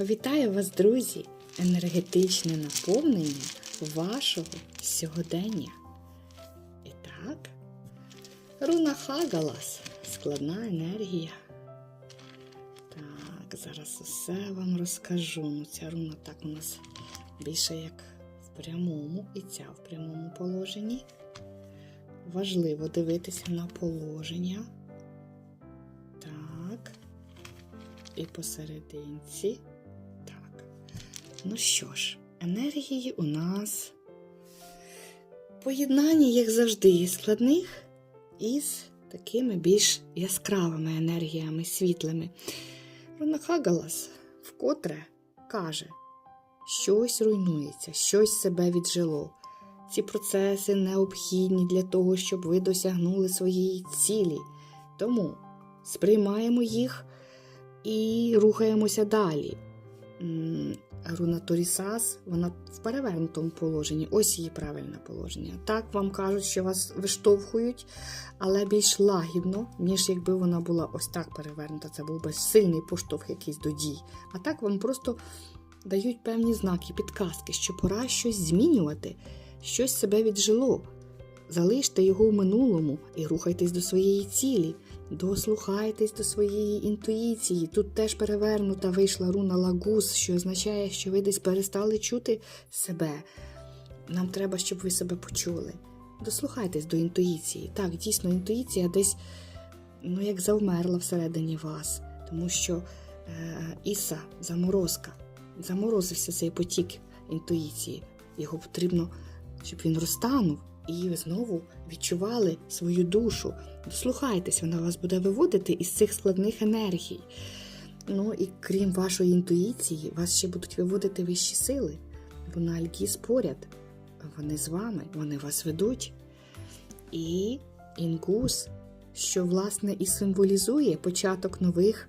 Вітаю вас, друзі! Енергетичне наповнення вашого сьогодення. І так, руна Хагалас, складна енергія. Так, зараз усе вам розкажу. Ну, ця руна так у нас більше як в прямому, і ця в прямому положенні. Важливо дивитися на положення. Так. І посерединці. Ну що ж, енергії у нас поєднання, як завжди, складних із такими більш яскравими енергіями, світлими. Хагалас вкотре каже, щось руйнується, щось себе віджило. Ці процеси необхідні для того, щоб ви досягнули своєї цілі. Тому сприймаємо їх і рухаємося далі. Руна Торісас, вона в перевернутому положенні. Ось її правильне положення. Так вам кажуть, що вас виштовхують, але більш лагідно, ніж якби вона була ось так перевернута. Це був би сильний поштовх якийсь до дій. А так вам просто дають певні знаки, підказки, що пора щось змінювати, щось себе віджило. Залиште його в минулому і рухайтесь до своєї цілі. Дослухайтесь до своєї інтуїції. Тут теж перевернута вийшла руна лагус, що означає, що ви десь перестали чути себе. Нам треба, щоб ви себе почули. Дослухайтесь до інтуїції. Так, дійсно, інтуїція десь ну, як завмерла всередині вас, тому що е, Іса заморозка, заморозився цей потік інтуїції. Його потрібно, щоб він розтанув. І знову відчували свою душу. Дослухайтесь, вона вас буде виводити із цих складних енергій. Ну і крім вашої інтуїції, вас ще будуть виводити вищі сили. Руна Альгіз поряд. Вони з вами, вони вас ведуть. І інгус, що, власне, і символізує початок нових,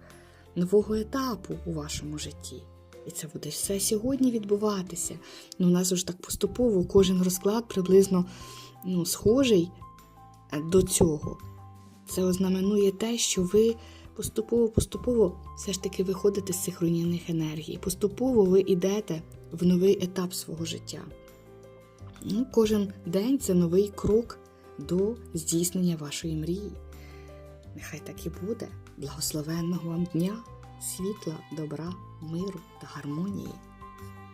нового етапу у вашому житті. І це буде все сьогодні відбуватися. Ну, у нас ж так поступово кожен розклад приблизно ну, схожий е, до цього. Це ознаменує те, що ви поступово-поступово все ж таки виходите з цих руйнівних енергій. Поступово ви йдете в новий етап свого життя. Ну, кожен день це новий крок до здійснення вашої мрії. Нехай так і буде. Благословенного вам дня, світла, добра, миру та гармонії.